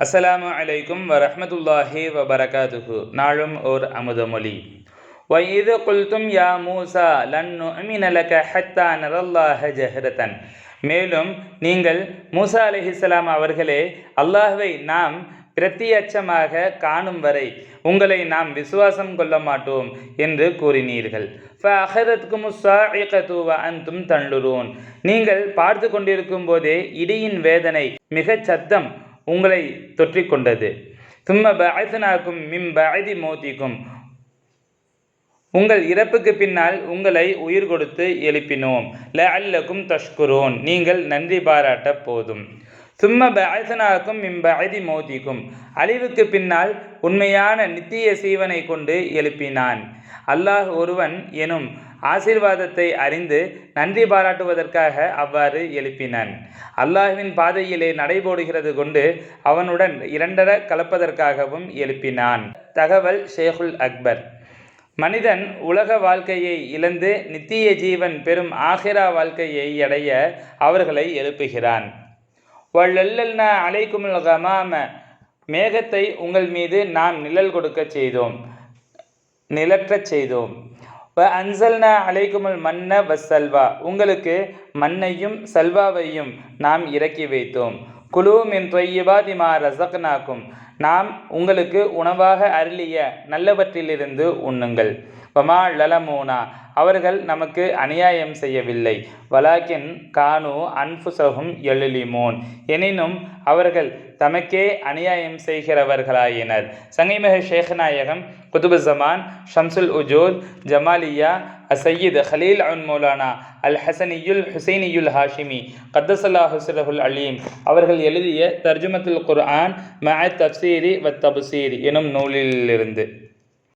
அஸ்ஸலாமு அலைக்கும் வரஹ்மத்துல்லாஹி வபரகாதுஹு நாளும் ஓர் அமுதமொழி وَإِذْ قُلْتُمْ يَا مُوسَى لَن نُؤْمِنَ لَكَ حَتَّى نَرَى اللَّهَ جَهْرَةً மேலும் நீங்கள் மூசா அலைஹிஸ்ஸலாம் அவர்களே அல்லாஹ்வை நாம் பிரத்தியட்சமாக காணும் வரை உங்களை நாம் விசுவாசம் கொள்ள மாட்டோம் என்று கூறினீர்கள் فَأَخَذَتْكُمُ الصَّاعِقَةُ وَأَنْتُمْ تَنْظُرُونَ நீங்கள் பார்த்து கொண்டிருக்கும் போதே இடியின் வேதனை மிகச் சத்தம் உங்களை தொற்றி கொண்டது தும்ம பஅத்னாக்கும் மின் பஅதி மோதிக்கும் உங்கள் இறப்புக்கு பின்னால் உங்களை உயிர் கொடுத்து எழுப்பினோம். ல அல்லக்கும் தஷ்குரோன் நீங்கள் நன்றி பாராட்ட போதும். சும்ம பயசனாக்கும் மின் மோதிக்கும் அழிவுக்கு பின்னால் உண்மையான நித்திய சீவனை கொண்டு எழுப்பினான். அல்லாஹ் ஒருவன் எனும் ஆசீர்வாதத்தை அறிந்து நன்றி பாராட்டுவதற்காக அவ்வாறு எழுப்பினான். அல்லாஹ்வின் பாதையிலே நடைபோடுகிறது கொண்டு அவனுடன் இரண்டர கலப்பதற்காகவும் எழுப்பினான். தகவல் ஷேகுல் அக்பர். மனிதன் உலக வாழ்க்கையை இழந்து நித்திய ஜீவன் பெறும் ஆஹிரா வாழ்க்கையை அடைய அவர்களை எழுப்புகிறான். வள்ளல்ன அலைக்குமுல் கமாம. மேகத்தை உங்கள் மீது நாம் நிழல் கொடுக்க செய்தோம். நிலற்றச் செய்தோம். வ அன்சல்னா அலைக்குமல் மன்ன வசல்வா உங்களுக்கு மண்ணையும் சல்வாவையும் நாம் இறக்கி வைத்தோம். குலூம் என்ற தொய்யபாதிமா ரசக்னாக்கும். நாம் உங்களுக்கு உணவாக அருளிய நல்லவற்றிலிருந்து உண்ணுங்கள். வமா லலமூனா அவர்கள் நமக்கு அநியாயம் செய்யவில்லை. வலாக்கின் கானு அன்புசகும் எழுலிமோன். எனினும் அவர்கள் தமக்கே அநியாயம் செய்கிறவர்களாயினர். சங்கைமிக குதுபு ஜமான் ஷம்சுல் உஜூத் ஜமாலியா அசையீத் ஹலீல் அன் மௌலானா அல் ஹசனியுல் ஹுசைனியுல் ஹாஷிமி கத்தசல்லா ஹுசரஹுல் அலீம். அவர்கள் எழுதிய தர்ஜுமத்துல் குர்ஆன் மஅ தப்சீரி வ தபுசீரி எனும் நூலிலிருந்து.